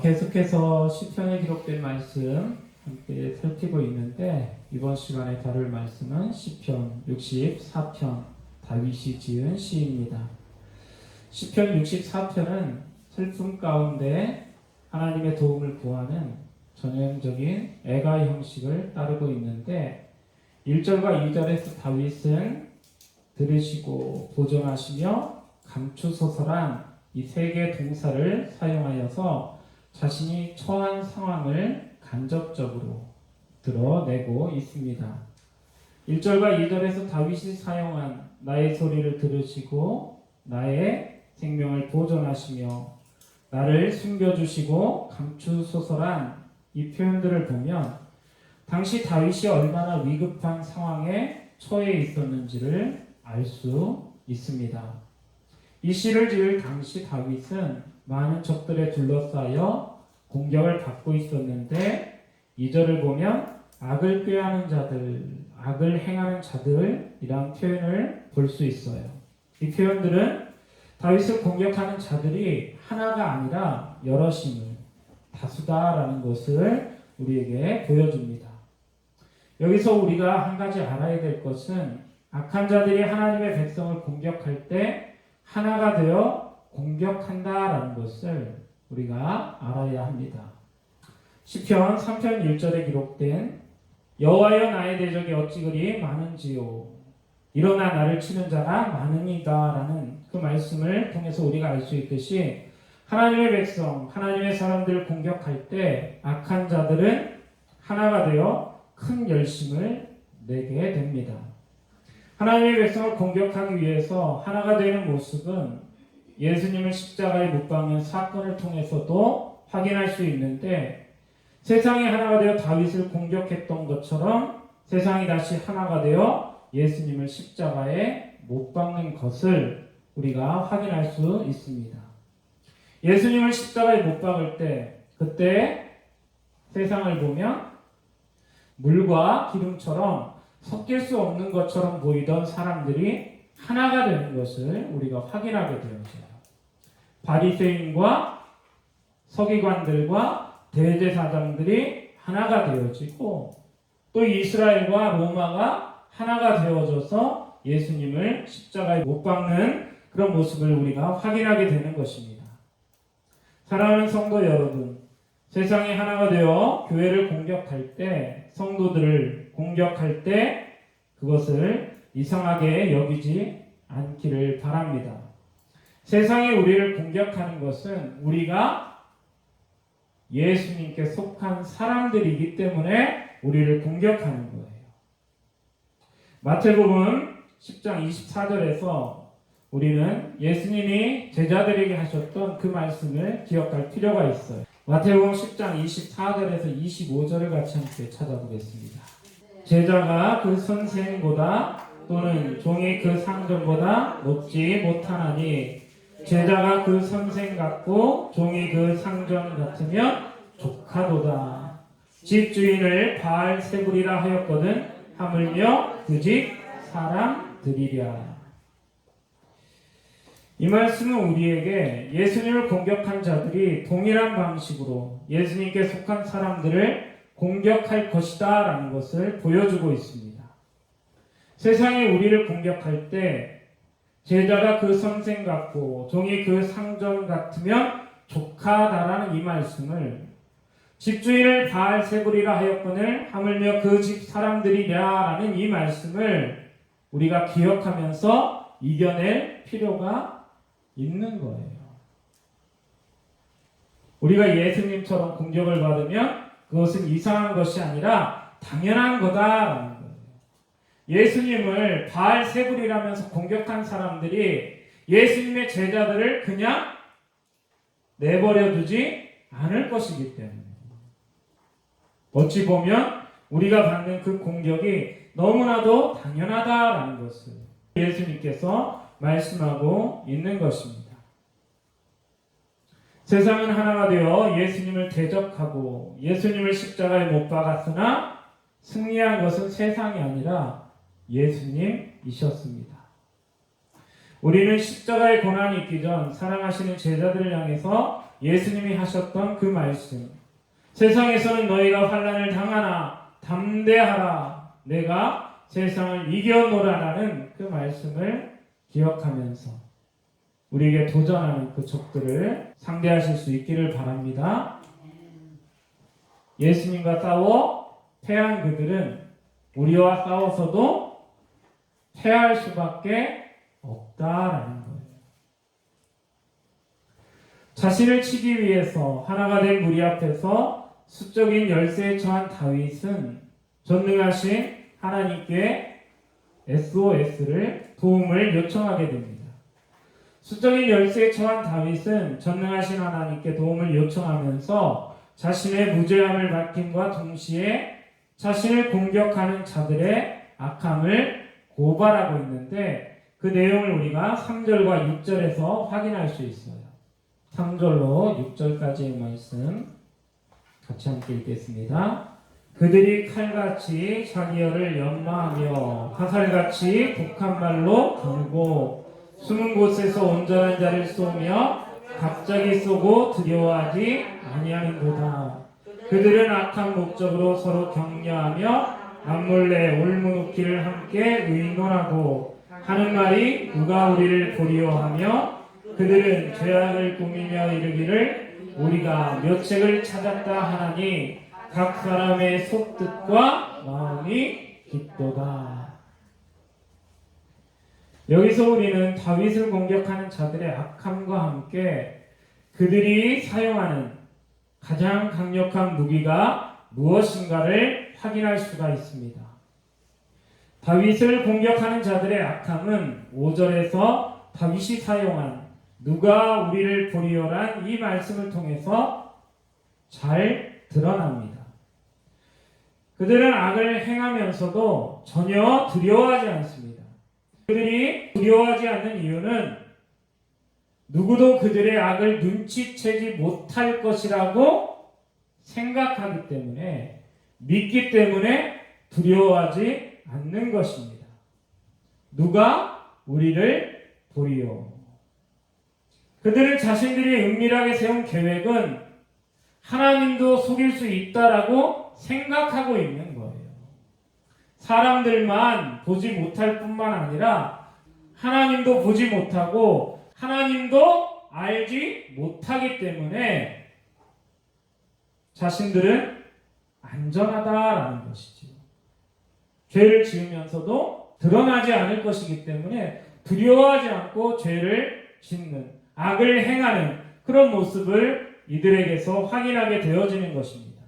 계속해서 시편에 기록된 말씀 함께 살피고 있는데 이번 시간에 다룰 말씀은 시편 64편 다윗이 지은 시입니다. 시편 64편은 슬픔 가운데 하나님의 도움을 구하는 전형적인 애가 형식을 따르고 있는데 1절과 2절에서 다윗은 들으시고 보존하시며 감추소설한 이세 개의 동사를 사용하여서 자신이 처한 상황을 간접적으로 드러내고 있습니다. 1절과 2절에서 다윗이 사용한 나의 소리를 들으시고 나의 생명을 보존하시며 나를 숨겨주시고 감추소설한 이 표현들을 보면 당시 다윗이 얼마나 위급한 상황에 처해 있었는지를 알 수 있습니다. 이 시를 지을 당시 다윗은 많은 적들에 둘러싸여 공격을 받고 있었는데 2절을 보면 악을 꾀하는 자들, 악을 행하는 자들이란 표현을 볼 수 있어요. 이 표현들은 다윗을 공격하는 자들이 하나가 아니라 여럿임을 다수다라는 것을 우리에게 보여줍니다. 여기서 우리가 한 가지 알아야 될 것은 악한 자들이 하나님의 백성을 공격할 때 하나가 되어 공격한다라는 것을 우리가 알아야 합니다. 시편 3편 1절에 기록된 여호와여 나의 대적이 어찌 그리 많은지요 일어나 나를 치는 자가 많으니다라는 그 말씀을 통해서 우리가 알 수 있듯이 하나님의 백성, 하나님의 사람들을 공격할 때 악한 자들은 하나가 되어 큰 열심을 내게 됩니다. 하나님의 백성을 공격하기 위해서 하나가 되는 모습은 예수님을 십자가에 못 박는 사건을 통해서도 확인할 수 있는데 세상이 하나가 되어 다윗을 공격했던 것처럼 세상이 다시 하나가 되어 예수님을 십자가에 못 박는 것을 우리가 확인할 수 있습니다. 예수님을 십자가에 못 박을 때 그때 세상을 보면 물과 기름처럼 섞일 수 없는 것처럼 보이던 사람들이 하나가 되는 것을 우리가 확인하게 되었어요. 바리새인과 서기관들과 대제사장들이 하나가 되어지고 또 이스라엘과 로마가 하나가 되어져서 예수님을 십자가에 못 박는 그런 모습을 우리가 확인하게 되는 것입니다. 사랑하는 성도 여러분, 세상이 하나가 되어 교회를 공격할 때, 성도들을 공격할 때, 그것을 이상하게 여기지 않기를 바랍니다. 세상이 우리를 공격하는 것은 우리가 예수님께 속한 사람들이기 때문에 우리를 공격하는 거예요. 마태복음 10장 24절에서 우리는 예수님이 제자들에게 하셨던 그 말씀을 기억할 필요가 있어요. 마태복음 10장 24절에서 25절을 같이 함께 찾아보겠습니다. 제자가 그 선생보다 또는 종이 그 상전보다 높지 못하나니 제자가 그 선생 같고 종이 그 상전 같으면 조카도다. 집 주인을 바알 세불이라 하였거든 하물며 그 집 사람들이랴. 이 말씀은 우리에게 예수님을 공격한 자들이 동일한 방식으로 예수님께 속한 사람들을 공격할 것이다 라는 것을 보여주고 있습니다. 세상이 우리를 공격할 때 제자가 그 선생 같고 종이 그 상전 같으면 조카다라는 이 말씀을 집주인을 바알 세불이라 하였거늘 하물며 그 집 사람들이랴라는 이 말씀을 우리가 기억하면서 이겨낼 필요가 있는 거예요. 우리가 예수님처럼 공격을 받으면 그것은 이상한 것이 아니라 당연한 거다라는 거 예수님을 바알 세불이라면서 공격한 사람들이 예수님의 제자들을 그냥 내버려 두지 않을 것이기 때문에. 어찌 보면 우리가 받는 그 공격이 너무나도 당연하다라는 것을 예수님께서 말씀하고 있는 것입니다. 세상은 하나가 되어 예수님을 대적하고 예수님을 십자가에 못 박았으나 승리한 것은 세상이 아니라 예수님이셨습니다. 우리는 십자가의 고난이 있기 전 사랑하시는 제자들을 향해서 예수님이 하셨던 그 말씀. 세상에서는 너희가 환란을 당하나 담대하라. 내가 세상을 이겨노라라는 그 말씀을 기억하면서 우리에게 도전하는 그 적들을 상대하실 수 있기를 바랍니다. 예수님과 싸워 패한 그들은 우리와 싸워서도 패할 수밖에 없다라는 거예요. 자신을 치기 위해서 하나가 된 무리 앞에서 수적인 열세에 처한 다윗은 전능하신 하나님께 SOS를 도움을 요청하게 됩니다. 수적인 열세에 처한 다윗은 전능하신 하나님께 도움을 요청하면서 자신의 무죄함을 밝힘과 동시에 자신을 공격하는 자들의 악함을 고발하고 있는데 그 내용을 우리가 3절과 6절에서 확인할 수 있어요. 3절로 6절까지의 말씀 같이 함께 읽겠습니다. 그들이 칼같이 자기 혀를 연마하며 화살같이 독한 말로 겨누고 숨은 곳에서 온전한 자를 쏘며 갑자기 쏘고 두려워하지 아니하는도다. 그들은 악한 목적으로 서로 격려하며 남몰래 올무놓기를 함께 의논하고 하는 말이 누가 우리를 보리오하며 그들은 죄악을 꾸미며 이르기를 우리가 묘책을 찾았다 하나니 각 사람의 속뜻과 마음이 깊도다. 여기서 우리는 다윗을 공격하는 자들의 악함과 함께 그들이 사용하는 가장 강력한 무기가 무엇인가를 확인할 수가 있습니다. 다윗을 공격하는 자들의 악함은 5절에서 다윗이 사용한 누가 우리를 보리오란 이 말씀을 통해서 잘 드러납니다. 그들은 악을 행하면서도 전혀 두려워하지 않습니다. 그들이 두려워하지 않는 이유는 누구도 그들의 악을 눈치채지 못할 것이라고 생각하기 때문에 믿기 때문에 두려워하지 않는 것입니다. 누가 우리를 보리요. 그들은 자신들이 은밀하게 세운 계획은 하나님도 속일 수 있다라고 생각하고 있는 거예요. 사람들만 보지 못할 뿐만 아니라 하나님도 보지 못하고 하나님도 알지 못하기 때문에 자신들은 안전하다라는 것이지요. 죄를 지으면서도 드러나지 않을 것이기 때문에 두려워하지 않고 죄를 짓는 악을 행하는 그런 모습을 이들에게서 확인하게 되어지는 것입니다.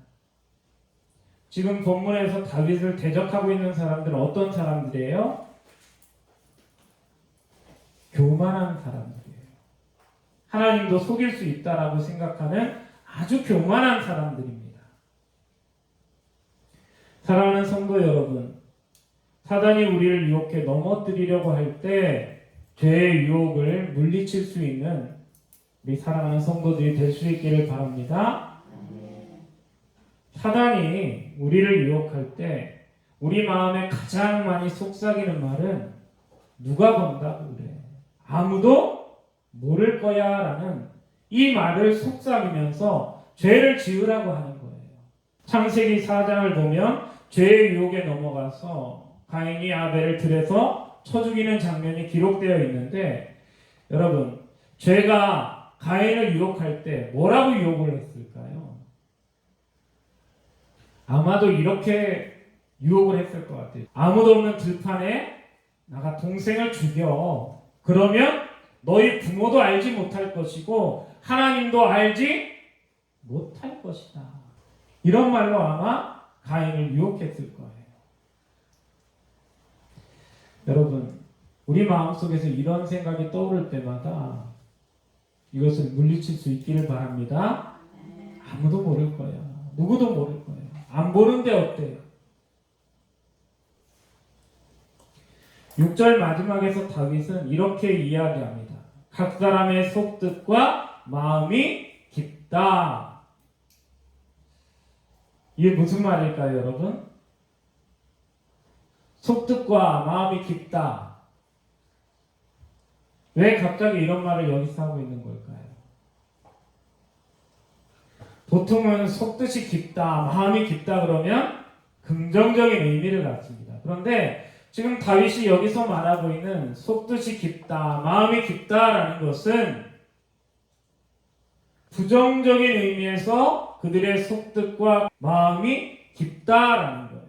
지금 본문에서 다윗을 대적하고 있는 사람들은 어떤 사람들이에요? 교만한 사람들이에요. 하나님도 속일 수 있다라고 생각하는 아주 교만한 사람들입니다. 사랑하는 성도 여러분, 사단이 우리를 유혹해 넘어뜨리려고 할 때 죄의 유혹을 물리칠 수 있는 우리 사랑하는 성도들이 될 수 있기를 바랍니다. 사단이 우리를 유혹할 때 우리 마음에 가장 많이 속삭이는 말은 누가 본다고 그래. 아무도 모를 거야 라는 이 말을 속삭이면서 죄를 지으라고 하는 거예요. 창세기 4장을 보면 죄의 유혹에 넘어가서 가인이 아벨을 들여서 쳐 죽이는 장면이 기록되어 있는데 여러분 죄가 가인을 유혹할 때 뭐라고 유혹을 했을까요? 아마도 이렇게 유혹을 했을 것 같아요. 아무도 없는 들판에 나가 동생을 죽여. 그러면 너희 부모도 알지 못할 것이고 하나님도 알지 못할 것이다. 이런 말로 아마 가인을 유혹했을 거예요. 여러분, 우리 마음속에서 이런 생각이 떠오를 때마다 이것을 물리칠 수 있기를 바랍니다. 아무도 모를 거야. 누구도 모를 거예요. 안 보는데 어때요? 6절 마지막에서 다윗은 이렇게 이야기합니다. 각 사람의 속뜻과 마음이 깊다. 이게 무슨 말일까요, 여러분? 속뜻과 마음이 깊다. 왜 갑자기 이런 말을 여기서 하고 있는 걸까요? 보통은 속뜻이 깊다, 마음이 깊다 그러면 긍정적인 의미를 갖습니다. 그런데 지금 다윗이 여기서 말하고 있는 속뜻이 깊다, 마음이 깊다라는 것은 부정적인 의미에서 그들의 속뜻과 마음이 깊다라는 거예요.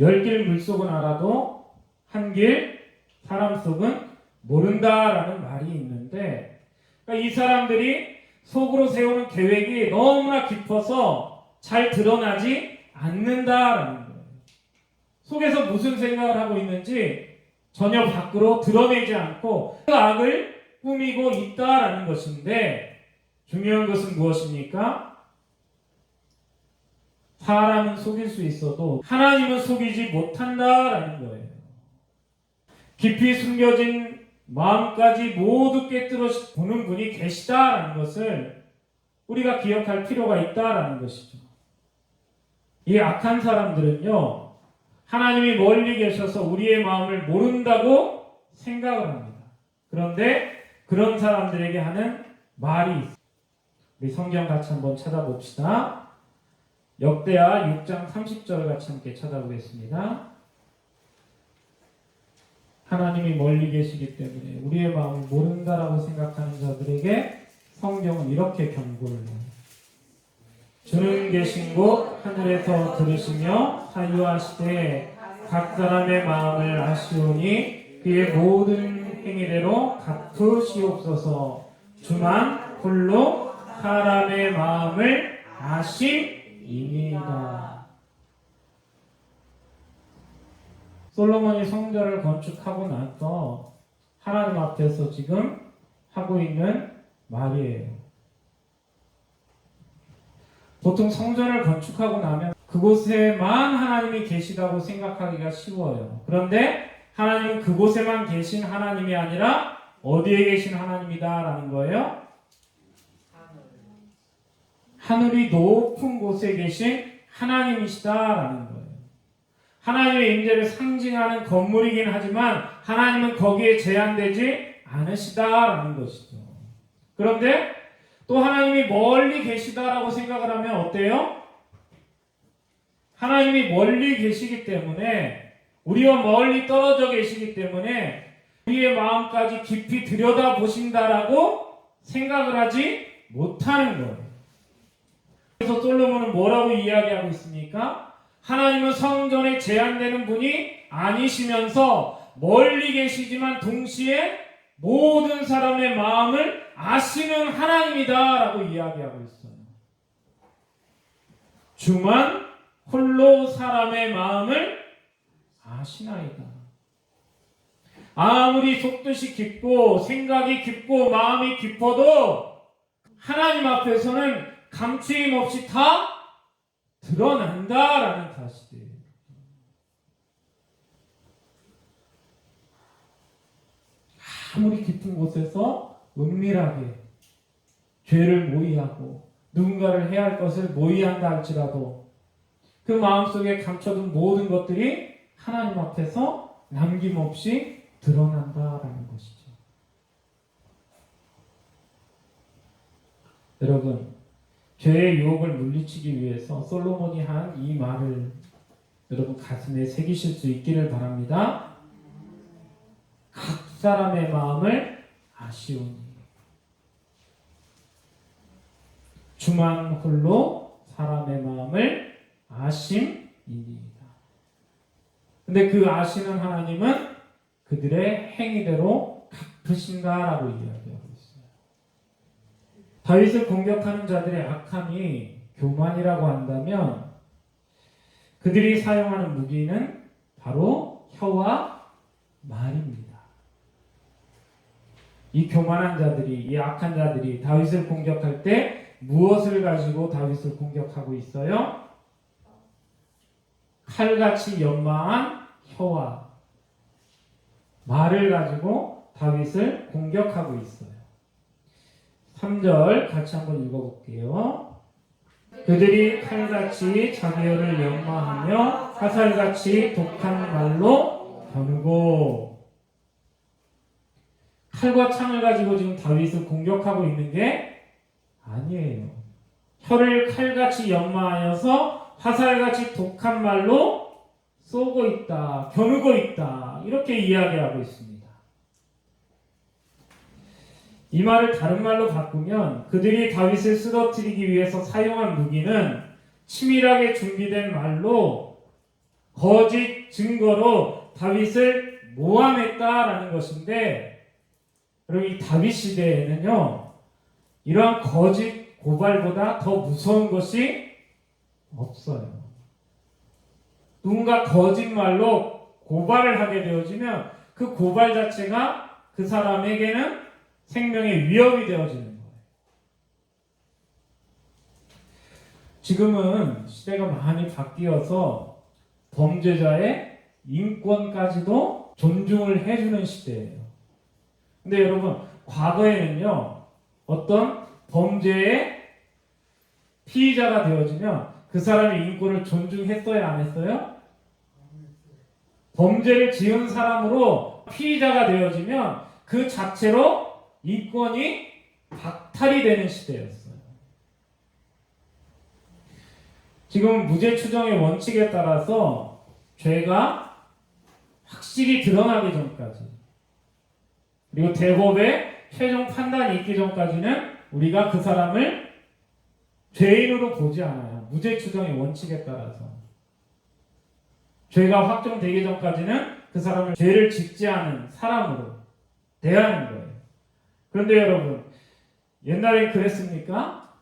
열 길 물속은 알아도 한 길 사람 속은 모른다라는 말이 있는데 그러니까 이 사람들이 속으로 세우는 계획이 너무나 깊어서 잘 드러나지 않는다라는 거예요. 속에서 무슨 생각을 하고 있는지 전혀 밖으로 드러내지 않고 그 악을 꾸미고 있다라는 것인데 중요한 것은 무엇입니까? 사람은 속일 수 있어도 하나님은 속이지 못한다라는 거예요. 깊이 숨겨진 마음까지 모두 깨뜨려 보는 분이 계시다라는 것을 우리가 기억할 필요가 있다라는 것이죠. 이 악한 사람들은요, 하나님이 멀리 계셔서 우리의 마음을 모른다고 생각을 합니다. 그런데 그런 사람들에게 하는 말이. 우리 성경 같이 한번 찾아봅시다. 역대하 6장 30절 같이 함께 찾아보겠습니다. 하나님이 멀리 계시기 때문에 우리의 마음을 모른다라고 생각하는 자들에게 성경은 이렇게 경고를 해요. 주는 계신 곳 하늘에서 들으시며 사유하시되 각 사람의 마음을 아시오니 그의 모든 행위대로 갚으시옵소서 주만 홀로 사람의 마음을 아심이니이다. 솔로몬이 성전을 건축하고 나서 하나님 앞에서 지금 하고 있는 말이에요. 보통 성전을 건축하고 나면 그곳에만 하나님이 계시다고 생각하기가 쉬워요. 그런데 하나님은 그곳에만 계신 하나님이 아니라 어디에 계신 하나님이다라는 거예요? 하늘이 높은 곳에 계신 하나님이시다라는 거예요. 하나님의 임재를 상징하는 건물이긴 하지만 하나님은 거기에 제한되지 않으시다라는 것이죠. 그런데 또 하나님이 멀리 계시다라고 생각을 하면 어때요? 하나님이 멀리 계시기 때문에 우리와 멀리 떨어져 계시기 때문에 우리의 마음까지 깊이 들여다 보신다라고 생각을 하지 못하는 거예요. 그래서 솔로몬은 뭐라고 이야기하고 있습니까? 하나님은 성전에 제한되는 분이 아니시면서 멀리 계시지만 동시에 모든 사람의 마음을 아시는 하나님이다라고 이야기하고 있어요. 주만 홀로 사람의 마음을 아시나이다. 아무리 속뜻이 깊고 생각이 깊고 마음이 깊어도 하나님 앞에서는 감추임 없이 다 드러난다라는 사실이에요. 아무리 깊은 곳에서 은밀하게 죄를 모의하고 누군가를 해야 할 것을 모의한다 할지라도 그 마음속에 감춰둔 모든 것들이 하나님 앞에서 남김없이 드러난다라는 것이죠. 여러분, 죄의 유혹을 물리치기 위해서 솔로몬이 한 이 말을 여러분 가슴에 새기실 수 있기를 바랍니다. 각 사람의 마음을 아시오니 주만 홀로 사람의 마음을 아심이니이다. 근데 그 아시는 하나님은 그들의 행위대로 갚으신다라고 이야기하고 있어요. 다윗을 공격하는 자들의 악함이 교만이라고 한다면 그들이 사용하는 무기는 바로 혀와 말입니다. 이 교만한 자들이, 이 악한 자들이 다윗을 공격할 때 무엇을 가지고 다윗을 공격하고 있어요? 칼같이 연마한 혀와 말을 가지고 다윗을 공격하고 있어요. 3절 같이 한번 읽어볼게요. 그들이 칼같이 자기 혀를 연마하며 화살같이 독한 말로 겨누고 칼과 창을 가지고 지금 다윗을 공격하고 있는 게 아니에요. 혀를 칼같이 연마하여서 화살같이 독한 말로 쏘고 있다, 겨누고 있다, 이렇게 이야기하고 있습니다. 이 말을 다른 말로 바꾸면 그들이 다윗을 쓰러뜨리기 위해서 사용한 무기는 치밀하게 준비된 말로 거짓 증거로 다윗을 모함했다라는 것인데 여러분 이 다윗 시대에는요 이러한 거짓 고발보다 더 무서운 것이 없어요. 누군가 거짓말로 고발을 하게 되어지면 그 고발 자체가 그 사람에게는 생명의 위협이 되어지는 거예요. 지금은 시대가 많이 바뀌어서 범죄자의 인권까지도 존중을 해주는 시대예요. 근데 여러분, 과거에는요, 어떤 범죄의 피의자가 되어지면 그 사람의 인권을 존중했어요, 안 했어요? 범죄를 지은 사람으로 피의자가 되어지면 그 자체로 인권이 박탈이 되는 시대였어요. 지금 무죄 추정의 원칙에 따라서 죄가 확실히 드러나기 전까지 그리고 대법의 최종 판단이 있기 전까지는 우리가 그 사람을 죄인으로 보지 않아요. 무죄 추정의 원칙에 따라서 죄가 확정되기 전까지는 그 사람을 죄를 짓지 않은 사람으로 대하는 거예요. 그런데 여러분 옛날엔 그랬습니까?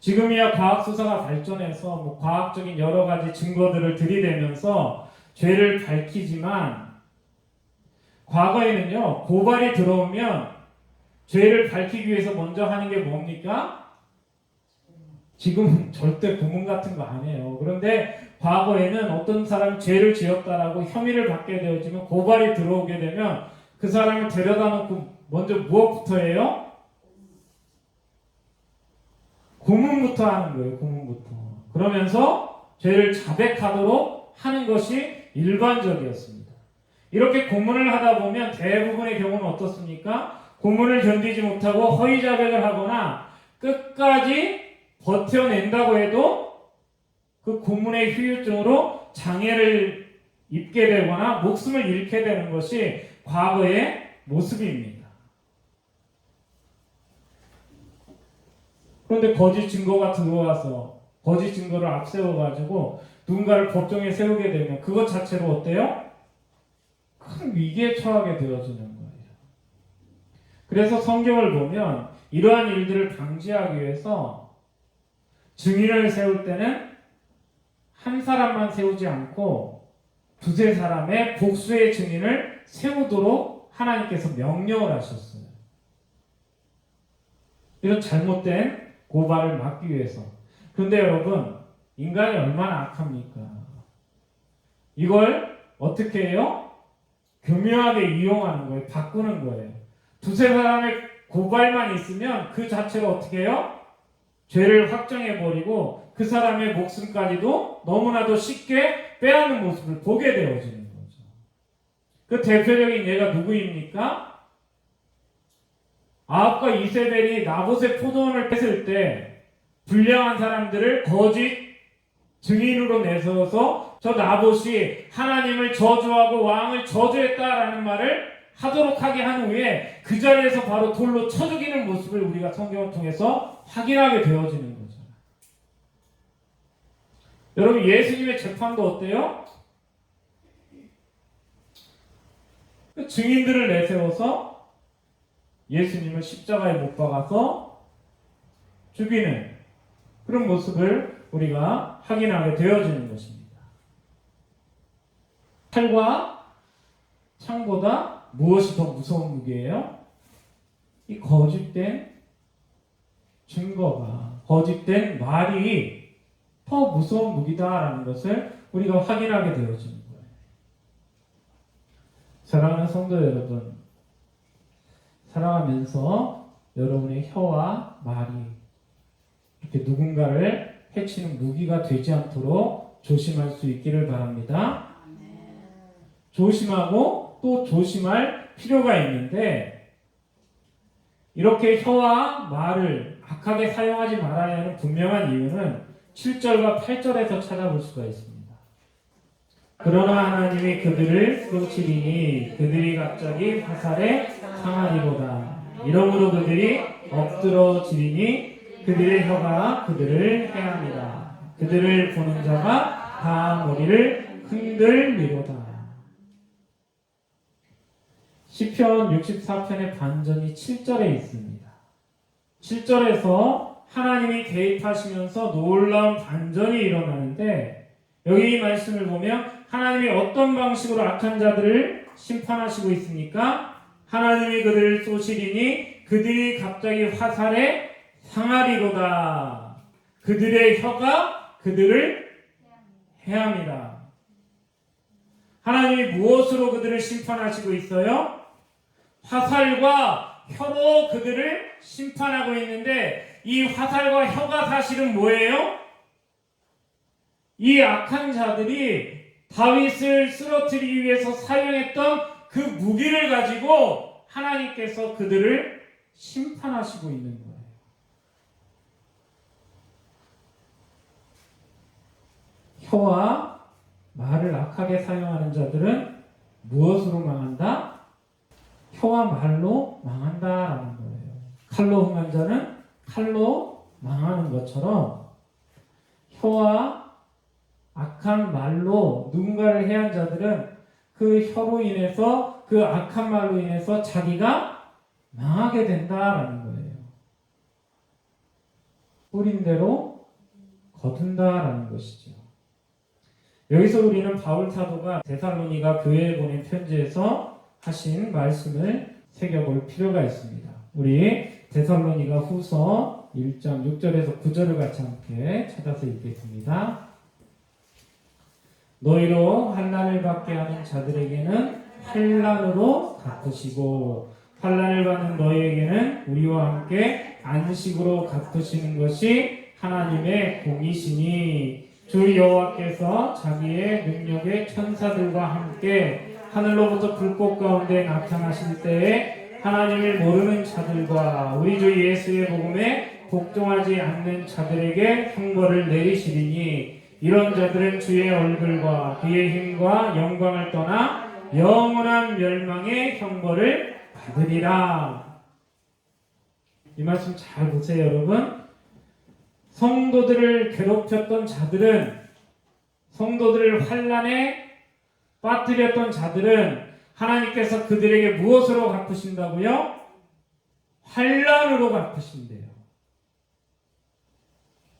지금이야 과학 수사가 발전해서 뭐 과학적인 여러 가지 증거들을 들이대면서 죄를 밝히지만 과거에는요 고발이 들어오면 죄를 밝히기 위해서 먼저 하는 게 뭡니까? 지금 절대 고문 같은 거안 해요. 그런데 과거에는 어떤 사람이 죄를 지었다라고 혐의를 받게 되어지면 고발이 들어오게 되면 그 사람을 데려다 놓고 먼저 무엇부터 해요? 고문부터 하는 거예요. 고문부터. 그러면서 죄를 자백하도록 하는 것이 일반적이었습니다. 이렇게 고문을 하다 보면 대부분의 경우는 어떻습니까? 고문을 견디지 못하고 허위 자백을 하거나 끝까지 버텨낸다고 해도 그 고문의 후유증으로 장애를 입게 되거나 목숨을 잃게 되는 것이 과거의 모습입니다. 그런데 거짓 증거가 들어와서 거짓 증거를 앞세워 가지고 누군가를 법정에 세우게 되면 그것 자체로 어때요? 큰 위기에 처하게 되어지는 거예요. 그래서 성경을 보면 이러한 일들을 방지하기 위해서 증인을 세울 때는 한 사람만 세우지 않고 두세 사람의 복수의 증인을 세우도록 하나님께서 명령을 하셨어요. 이런 잘못된 고발을 막기 위해서. 그런데 여러분, 인간이 얼마나 악합니까? 이걸 어떻게 해요? 교묘하게 이용하는 거예요. 바꾸는 거예요. 두세 사람의 고발만 있으면 그 자체로 어떻게 해요? 죄를 확정해버리고 그 사람의 목숨까지도 너무나도 쉽게 빼앗는 모습을 보게 되어지는 거죠. 그 대표적인 예가 누구입니까? 아합과 이세벨이 나봇의 포도원을 뺏을 때 불량한 사람들을 거짓 증인으로 내세워서 저 나봇이 하나님을 저주하고 왕을 저주했다라는 말을 하도록 하게 한 후에 그 자리에서 바로 돌로 쳐 죽이는 모습을 우리가 성경을 통해서 확인하게 되어지는 거죠. 여러분 예수님의 재판도 어때요? 그 증인들을 내세워서 예수님을 십자가에 못 박아서 죽이는 그런 모습을 우리가 확인하게 되어지는 것입니다. 칼과 창보다 무엇이 더 무서운 무기예요? 이 거짓된 증거가, 거짓된 말이 더 무서운 무기다라는 것을 우리가 확인하게 되어지는 거예요. 사랑하는 성도 여러분, 살아가면서 여러분의 혀와 말이 이렇게 누군가를 해치는 무기가 되지 않도록 조심할 수 있기를 바랍니다. 조심하고 또 조심할 필요가 있는데 이렇게 혀와 말을 악하게 사용하지 말아야 하는 분명한 이유는 7절과 8절에서 찾아볼 수가 있습니다. 그러나 하나님이 그들을 쏘시리니 그들이 갑자기 화살에 상하리로다. 이러므로 그들이 엎드러지리니 그들의 혀가 그들을 해합니다. 그들을 보는 자가 다 머리를 흔들리로다. 시편 64편의 반전이 7절에 있습니다. 7절에서 하나님이 개입하시면서 놀라운 반전이 일어나는데 여기 이 말씀을 보면 하나님이 어떤 방식으로 악한 자들을 심판하시고 있습니까? 하나님이 그들을 쏘시리니 그들이 갑자기 화살에 상하리로다. 그들의 혀가 그들을 해합니다. 하나님이 무엇으로 그들을 심판하시고 있어요? 화살과 혀로 그들을 심판하고 있는데 이 화살과 혀가 사실은 뭐예요? 이 악한 자들이 다윗을 쓰러뜨리기 위해서 사용했던 그 무기를 가지고 하나님께서 그들을 심판하시고 있는 거예요. 혀와 말을 악하게 사용하는 자들은 무엇으로 망한다? 혀와 말로 망한다라는 거예요. 칼로 흥한 자는 칼로 망하는 것처럼 혀와 악한 말로 누군가를 해한 자들은 그 혀로 인해서 그 악한 말로 인해서 자기가 망하게 된다라는 거예요. 뿌린 대로 거둔다라는 것이죠. 여기서 우리는 바울 사도가 데살로니가 교회에 보낸 편지에서 하신 말씀을 새겨볼 필요가 있습니다. 우리 데살로니가 후서 1장 6절에서 9절을 같이 함께 찾아서 읽겠습니다. 너희로 환난을 받게 하는 자들에게는 환난으로 갚으시고 환난을 받는 너희에게는 우리와 함께 안식으로 갚으시는 것이 하나님의 공이시니 주 여호와께서 자기의 능력의 천사들과 함께 하늘로부터 불꽃 가운데 나타나실 때에 하나님을 모르는 자들과 우리 주 예수의 복음에 복종하지 않는 자들에게 형벌을 내리시리니 이런 자들은 주의 얼굴과 그의 힘과 영광을 떠나 영원한 멸망의 형벌을 받으리라. 이 말씀 잘 보세요, 여러분. 성도들을 괴롭혔던 자들은 성도들을 환란에 빠뜨렸던 자들은 하나님께서 그들에게 무엇으로 갚으신다고요? 환란으로 갚으신대요.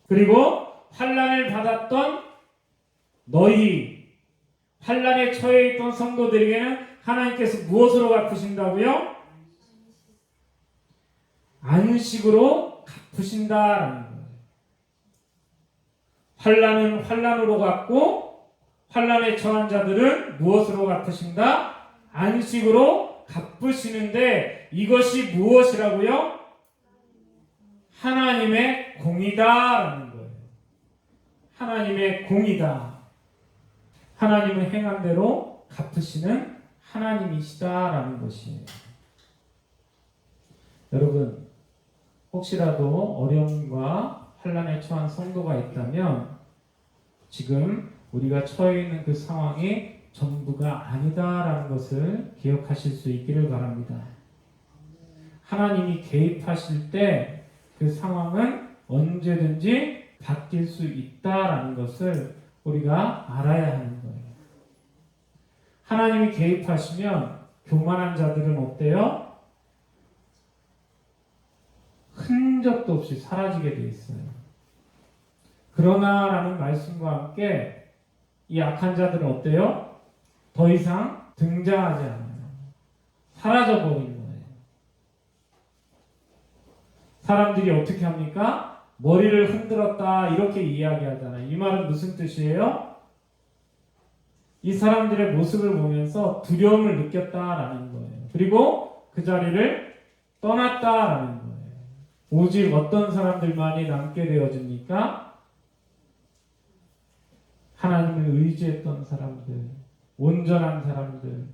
그리고 환란을 받았던 너희 환란에 처해 있던 성도들에게는 하나님께서 무엇으로 갚으신다고요? 안식으로 갚으신다라는 거예요. 환란은 환란으로 갚고 환란에 처한 자들은 무엇으로 갚으신다? 안식으로 갚으시는데 이것이 무엇이라고요? 하나님의 공이다라는 거예요. 하나님의 공이다. 하나님은 행한 대로 갚으시는 하나님이시다라는 것이에요. 여러분, 혹시라도 어려움과 환란에 처한 성도가 있다면 지금 우리가 처해 있는 그 상황이 전부가 아니다라는 것을 기억하실 수 있기를 바랍니다. 하나님이 개입하실 때 그 상황은 언제든지 바뀔 수 있다라는 것을 우리가 알아야 하는 거예요. 하나님이 개입하시면 교만한 자들은 어때요? 흔적도 없이 사라지게 돼 있어요. 그러나라는 말씀과 함께 이 악한 자들은 어때요? 더 이상 등장하지 않아요. 사라져 버리는 거예요. 사람들이 어떻게 합니까? 머리를 흔들었다 이렇게 이야기하잖아요. 이 말은 무슨 뜻이에요? 이 사람들의 모습을 보면서 두려움을 느꼈다라는 거예요. 그리고 그 자리를 떠났다라는 거예요. 오직 어떤 사람들만이 남게 되어집니까? 하나님을 의지했던 사람들, 온전한 사람들,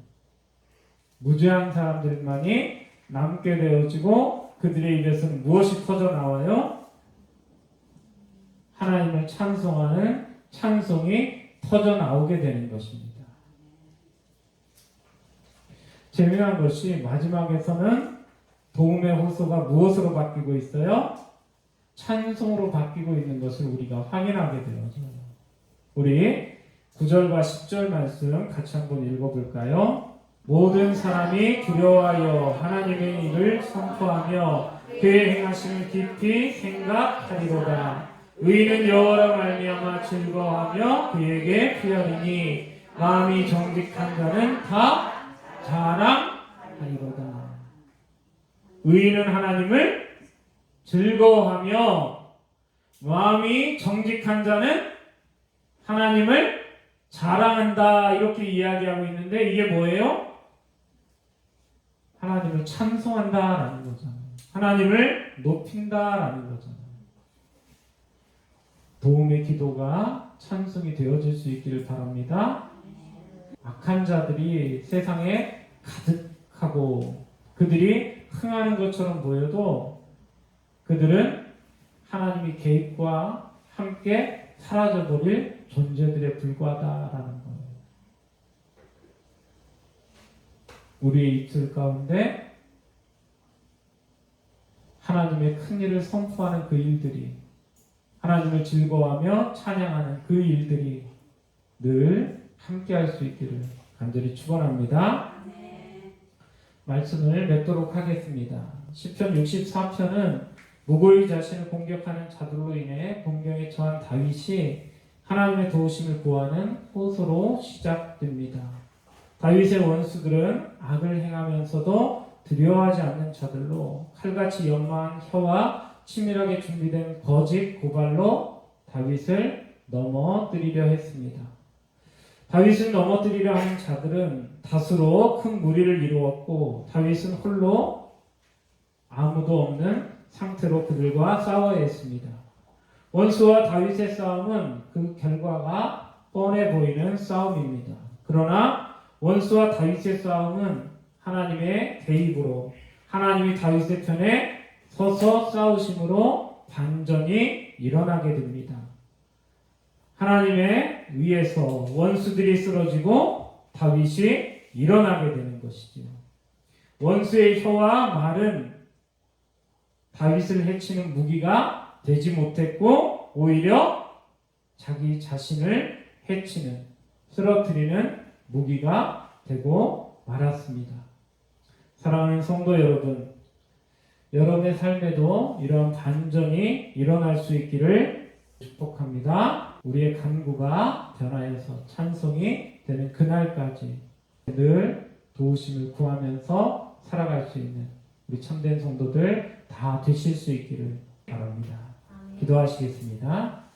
무죄한 사람들만이 남게 되어지고 그들의 입에서는 무엇이 터져 나와요? 하나님을 찬송하는 찬송이 터져 나오게 되는 것입니다. 재미난 것이 마지막에서는 도움의 호소가 무엇으로 바뀌고 있어요? 찬송으로 바뀌고 있는 것을 우리가 확인하게 되어요. 우리 9절과 10절 말씀 같이 한번 읽어볼까요? 모든 사람이 두려워하여 하나님의 일을 선포하며 그의 행하심을 깊이 생각하리로다. 의인은 여호와로 말미암아 즐거워하며 그에게 피하리니 마음이 정직한 자는 다 자랑하리로다. 의인은 하나님을 즐거워하며 마음이 정직한 자는 하나님을 자랑한다 이렇게 이야기하고 있는데 이게 뭐예요? 하나님을 찬송한다라는 거잖아요. 하나님을 높인다라는 거잖아요. 도움의 기도가 찬송이 되어질 수 있기를 바랍니다. 악한 자들이 세상에 가득하고 그들이 흥하는 것처럼 보여도 그들은 하나님의 계획과 함께 사라져버릴 존재들에 불과하다라는 거예요. 우리의 입술 가운데 하나님의 큰 일을 선포하는 그 일들이 하나님을 즐거워하며 찬양하는 그 일들이 늘 함께 할 수 있기를 간절히 축원합니다. 말씀을 맺도록 하겠습니다. 10편 64편은 무고히 자신을 공격하는 자들로 인해 공경에 처한 다윗이 하나님의 도우심을 구하는 호소로 시작됩니다. 다윗의 원수들은 악을 행하면서도 두려워하지 않는 자들로 칼같이 연마한 혀와 치밀하게 준비된 거짓 고발로 다윗을 넘어뜨리려 했습니다. 다윗을 넘어뜨리려 하는 자들은 다수로 큰 무리를 이루었고 다윗은 홀로 아무도 없는 상태로 그들과 싸워야 했습니다. 원수와 다윗의 싸움은 그 결과가 뻔해 보이는 싸움입니다. 그러나 원수와 다윗의 싸움은 하나님의 개입으로 하나님이 다윗의 편에 서서 싸우심으로 반전이 일어나게 됩니다. 하나님의 위에서 원수들이 쓰러지고 다윗이 일어나게 되는 것이지요. 원수의 혀와 말은 다윗을 해치는 무기가 되지 못했고 오히려 자기 자신을 해치는 쓰러뜨리는 무기가 되고 말았습니다. 사랑하는 성도 여러분, 여러분의 삶에도 이런 반전이 일어날 수 있기를 축복합니다. 우리의 간구가 변하여서 찬송이 되는 그날까지 늘 도우심을 구하면서 살아갈 수 있는 우리 참된 성도들 다 되실 수 있기를 바랍니다. 기도하시겠습니다.